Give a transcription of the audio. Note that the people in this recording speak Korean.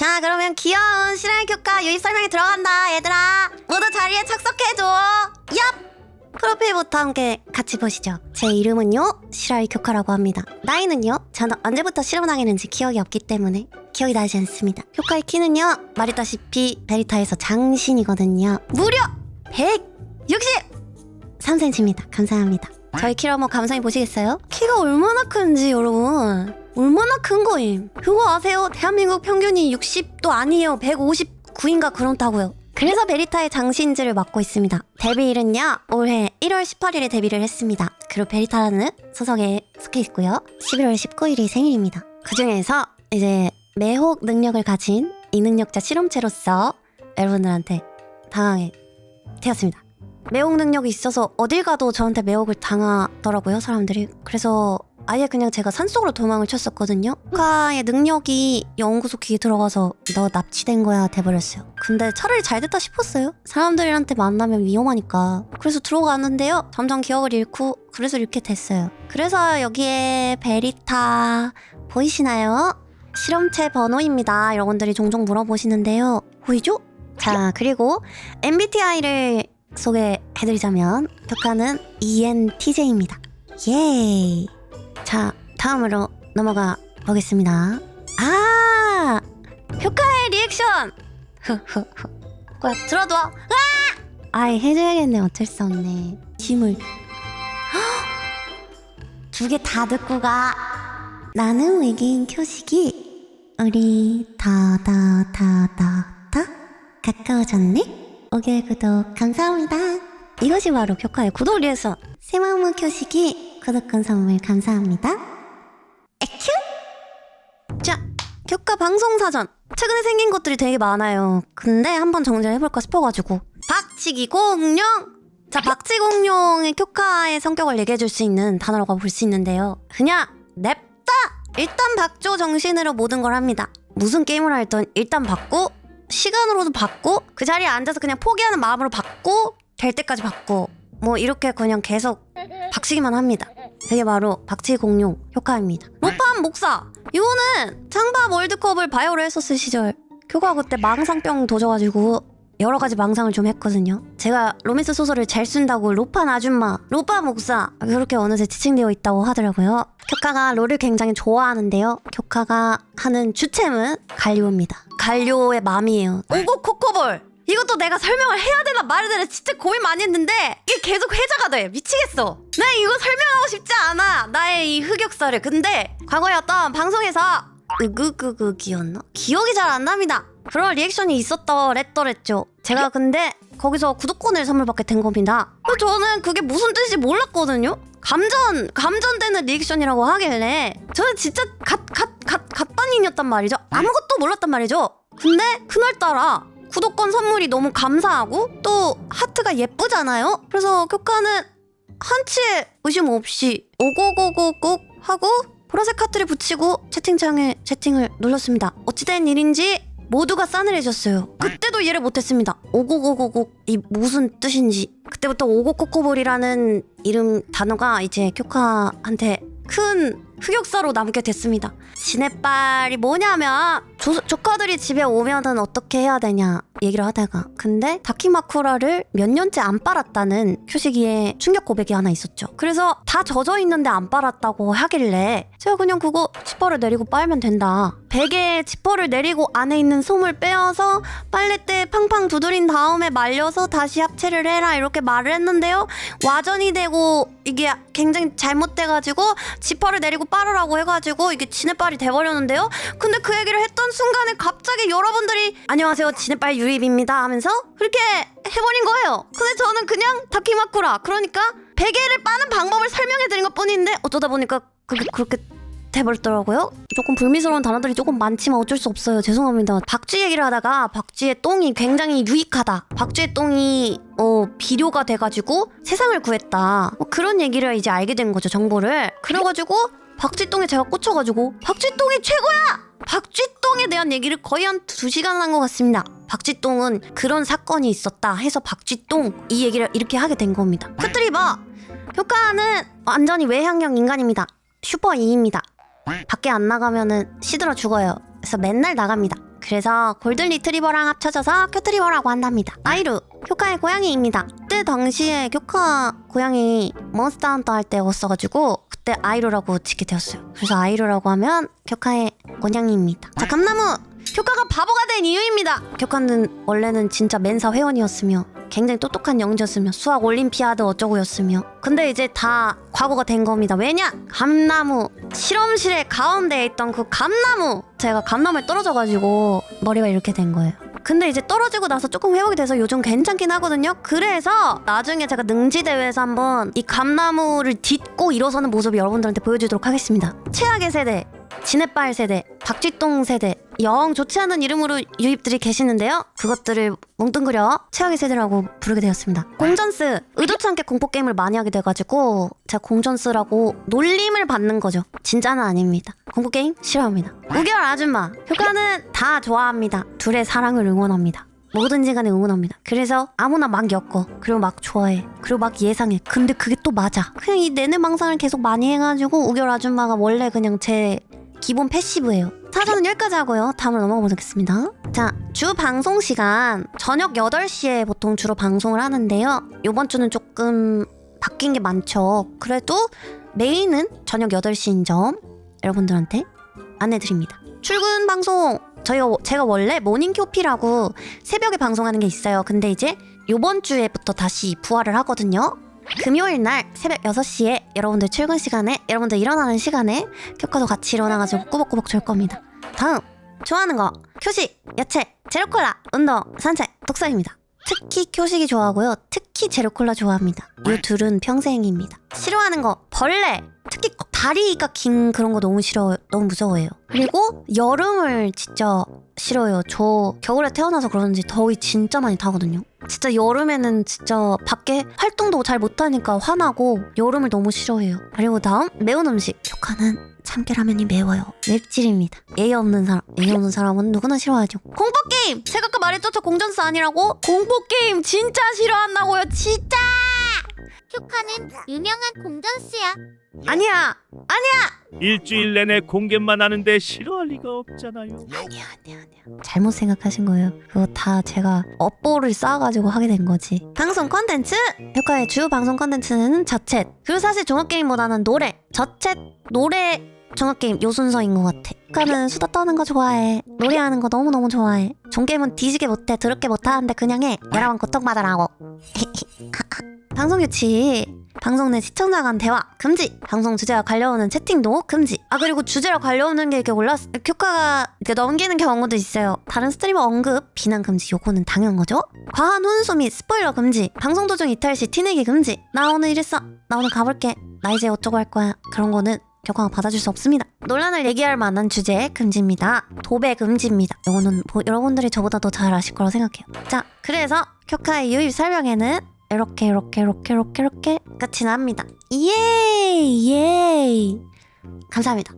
자 그러면 귀여운 실화의 교과 유입 설명이 들어간다 얘들아. 모두 자리에 착석해줘. 얍! 프로필부터 함께 같이 보시죠. 제 이름은요 실화의 교과라고 합니다. 나이는요 저는 언제부터 실험을 하겠는지 기억이 없기 때문에 기억이 나지 않습니다. 교과의 키는요 말했다시피 베리타에서 장신이거든요. 무려 163cm입니다 감사합니다. 저희 키를 한번 감상해 보시겠어요? 키가 얼마나 큰지 여러분 얼마나 큰 거임? 그거 아세요? 대한민국 평균이 60도 아니에요. 159인가 그렇다고요. 그래서 베리타의 장신지를 맡고 있습니다. 데뷔일은요 올해 1월 18일에 데뷔를 했습니다. 그리고 베리타라는 소속에 속해 있고요. 11월 19일이 생일입니다. 그 중에서 이제 매혹 능력을 가진 이 능력자 실험체로서 여러분들한테 당하게 되었습니다. 매혹 능력이 있어서 어딜 가도 저한테 매혹을 당하더라고요 사람들이. 그래서 아예 그냥 제가 산속으로 도망을 쳤었거든요 국가의 능력이 연구소 기에 들어가서 너 납치된 거야 돼버렸어요 근데 차라리 잘 됐다 싶었어요 사람들한테 만나면 위험하니까 그래서 들어가는데요 점점 기억을 잃고 그래서 이렇게 됐어요 그래서 여기에 베리타 보이시나요? 실험체 번호입니다 여러분들이 종종 물어보시는데요 보이죠? 자 그리고 MBTI를 소개해드리자면 E ENTJ입니다. 예. 자 다음으로 넘어가 보겠습니다. 아 효과의 리액션. 뭐야 들어둬. 아! 아이 해줘야겠네 어쩔 수 없네. 힘을 두 개 다 듣고 가. 나는 외계인 표식이 우리 다다다다다 가까워졌네. 5개월 구독 감사합니다. 이것이 바로 교과의 구독 리액션. 새마음의 교식이 구독권 선물 감사합니다. 에큐? 자, 교과 방송 사전. 최근에 생긴 것들이 되게 많아요. 근데 한번 정리를 해볼까 싶어가지고. 박치기 공룡! 자, 박치기 공룡의 교과의 성격을 얘기해줄 수 있는 단어라고 볼 수 있는데요. 그냥 냅다! 일단 박조 정신으로 모든 걸 합니다. 무슨 게임을 하든 일단 받고 시간으로도 받고 그 자리에 앉아서 그냥 포기하는 마음으로 받고 될 때까지 받고 뭐 이렇게 그냥 계속 박치기만 합니다. 그게 바로 박치기 공룡 효과입니다. 로판 목사 이거는 창밥 월드컵을 바이오로 했었을 시절 교과 그때 망상병 도져가지고 여러 가지 망상을 좀 했거든요. 제가 로맨스 소설을 잘 쓴다고 로판 아줌마, 로파 목사 그렇게 어느새 지칭되어 있다고 하더라고요. 교카가 롤을 굉장히 좋아하는데요. 교카가 하는 주챔은 갈리오입니다. 갈리오의 맘이에요. 오고 코코볼. 이것도 내가 설명을 해야 되나 말아야 되나 진짜 고민 많이 했는데 이게 계속 회자가 돼. 미치겠어. 나 이거 설명하고 싶지 않아. 나의 이 흑역사를. 근데 과거에 어떤 방송에서 으그그그기였나? 기억이 잘 안 납니다. 그런 리액션이 있었더랬더랬죠. 제가 근데 거기서 구독권을 선물 받게 된 겁니다. 그래서 저는 그게 무슨 뜻인지 몰랐거든요. 감전 감전되는 리액션이라고 하길래 저는 진짜 갓갓갓 갓반인이었단 말이죠. 아무것도 몰랐단 말이죠. 근데 그날따라 구독권 선물이 너무 감사하고 또 하트가 예쁘잖아요. 그래서 교카는 한치의 의심 없이 오고고고고 하고 보라색 하트를 붙이고 채팅창에 채팅을 눌렀습니다. 어찌된 일인지 모두가 싸늘해졌어요. 그때도 이해를 못했습니다. 오고고고고 이 무슨 뜻인지. 그때부터 오고코코볼이라는 이름 단어가 이제 교카한테 큰 흑역사로 남게 됐습니다. 지네빨이 뭐냐면 조, 조카들이 집에 오면은 어떻게 해야 되냐 얘기를 하다가 근데 다키마쿠라를 몇 년째 안 빨았다는 큐시기에 충격 고백이 하나 있었죠. 그래서 다 젖어 있는데 안 빨았다고 하길래 제가 그냥 그거 지퍼를 내리고 빨면 된다. 베개에 지퍼를 내리고 안에 있는 솜을 빼어서 빨래대에 팡팡 두드린 다음에 말려서 다시 합체를 해라 이렇게 말을 했는데요. 와전이 되고 이게 굉장히 잘못돼가지고 지퍼를 내리고 빨으라고 해가지고 이게 지네빨이 돼버렸는데요. 근데 그 얘기를 했던 순간에 갑자기 여러분들이 안녕하세요 지네빨 유입입니다 하면서 그렇게 해버린 거예요. 근데 저는 그냥 다키마쿠라 그러니까 베개를 빠는 방법을 설명해드린 것 뿐인데 어쩌다 보니까 그게 그렇게 돼버렸더라고요. 조금 불미스러운 단어들이 조금 많지만 어쩔 수 없어요. 죄송합니다. 박쥐 얘기를 하다가 박쥐의 똥이 굉장히 유익하다. 박쥐의 똥이 어 비료가 돼가지고 세상을 구했다. 뭐 그런 얘기를 이제 알게 된 거죠. 정보를. 그래가지고 박쥐똥에 제가 꽂혀가지고 박쥐똥이 최고야. 박쥐똥에 대한 얘기를 거의 한 두 시간 한 것 같습니다. 박쥐똥은 그런 사건이 있었다 해서 박쥐똥 이 얘기를 이렇게 하게 된 겁니다. 스트리버 효과는 완전히 외향형 인간입니다. 슈퍼 2입니다. 밖에 안 나가면은 시들어 죽어요. 그래서 맨날 나갑니다. 그래서 골든 리트리버랑 합쳐져서 큐트리버라고 한답니다. 아이루, 교카의 고양이입니다. 그때 당시에 교카 고양이 몬스터 헌터 할 때였어가지고 그때 아이루라고 짓게 되었어요. 그래서 아이루라고 하면 교카의 고양이입니다. 자, 감나무! 교카가 바보가 된 이유입니다. 교카는 원래는 진짜 멘사 회원이었으며 굉장히 똑똑한 영재였으며 수학 올림피아드 어쩌고였으며 근데 이제 다 과거가 된 겁니다. 왜냐? 감나무 실험실의 가운데에 있던 그 감나무 제가 감나무에 떨어져가지고 머리가 이렇게 된 거예요. 근데 이제 떨어지고 나서 조금 회복이 돼서 요즘 괜찮긴 하거든요. 그래서 나중에 제가 능지 대회에서 한번 이 감나무를 딛고 일어서는 모습을 여러분들한테 보여주도록 하겠습니다. 최악의 세대, 진해빨 세대, 박쥐똥 세대, 영 좋지 않은 이름으로 유입들이 계시는데요. 그것들을 뭉뚱그려 최악의 세대라고 부르게 되었습니다. 공전스 의도치 않게 공포 게임을 많이 하게 돼가지고 제가 공전스라고 놀림을 받는 거죠. 진짜는 아닙니다. 공포 게임 싫어합니다. 우결 아줌마 효과는 다 좋아합니다. 둘의 사랑을 응원합니다. 뭐든지 간에 응원합니다. 그래서 아무나 막 엮어. 그리고 막 좋아해. 그리고 막 예상해. 근데 그게 또 맞아. 그냥 이 내내 망상을 계속 많이 해가지고 우결 아줌마가 원래 그냥 제 기본 패시브예요. 사전은 여기까지 하고요. 다음으로 넘어가 보겠습니다. 자, 주 방송 시간 저녁 8시에 보통 주로 방송을 하는데요. 이번 주는 조금 바뀐 게 많죠. 그래도 메인은 저녁 8시인 점 여러분들한테 안내 드립니다. 출근 방송 저희가 제가 원래 모닝 교피라고 새벽에 방송하는 게 있어요. 근데 이제 요번 주에부터 다시 부활을 하거든요. 금요일 날 새벽 6시에 여러분들 출근 시간에 여러분들 일어나는 시간에 교과도 같이 일어나가지고 꾸벅꾸벅 줄 겁니다. 다음 좋아하는 거 교식, 야채, 제로콜라, 운동, 산책, 독서입니다. 특히 교식이 좋아하고요. 특히 제로콜라 좋아합니다. 이 둘은 평생입니다. 싫어하는 거 벌레. 특히 다리가 긴 그런 거 너무 싫어요. 너무 무서워해요. 그리고 여름을 진짜 싫어요. 저 겨울에 태어나서 그런지 더위 진짜 많이 타거든요. 진짜 여름에는 진짜 밖에 활동도 잘 못하니까 화나고 여름을 너무 싫어해요. 그리고 다음 매운 음식. 효과는 참깨라면이 매워요. 맵찔입니다. 예의 없는 사람, 예의 없는 사람은 누구나 싫어하죠. 공포 게임. 제가 아까 말했죠, 저 공전스 아니라고. 공포 게임 진짜 싫어한다고요, 진짜. 큐카는 유명한 공전스야. 아니야, 아니야. 일주일 내내 공개만 하는데 싫어할 리가 없잖아요. 아니야, 아니야, 아니야. 잘못 생각하신 거예요. 그거 다 제가 업보를 쌓아가지고 하게 된 거지. 방송 컨텐츠! 효과의 주 방송 컨텐츠는 저챗. 그리고 사실 종합게임보다는 노래. 저챗, 노래, 종합게임 요 순서인 것 같아. 효과는 수다 떠는 거 좋아해. 노래하는 거 너무너무 좋아해. 종게임은 뒤지게 못해. 더럽게 못하는데 그냥 해. 여러분 고통받으라고. 방송 규칙. 방송 내 시청자 간 대화 금지. 방송 주제와 관련오는 채팅도 금지. 아 그리고 주제와 관련오는 게 이렇게 올라 교과가 이렇게 넘기는 경우도 있어요. 다른 스트리머 언급 비난 금지. 요거는 당연 거죠. 과한 훈수 및 스포일러 금지. 방송 도중 이탈 시 티내기 금지. 나 오늘 이랬어. 나 오늘 가볼게. 나 이제 어쩌고 할 거야. 그런 거는 교과가 받아줄 수 없습니다. 논란을 얘기할 만한 주제 금지입니다. 도배 금지입니다. 이거는 뭐 여러분들이 저보다 더 잘 아실 거라고 생각해요. 자, 그래서 교카의 유입 설명에는 이렇게 이렇게 이렇게 이렇게 이렇게 끝이 납니다. 예이 예이 감사합니다.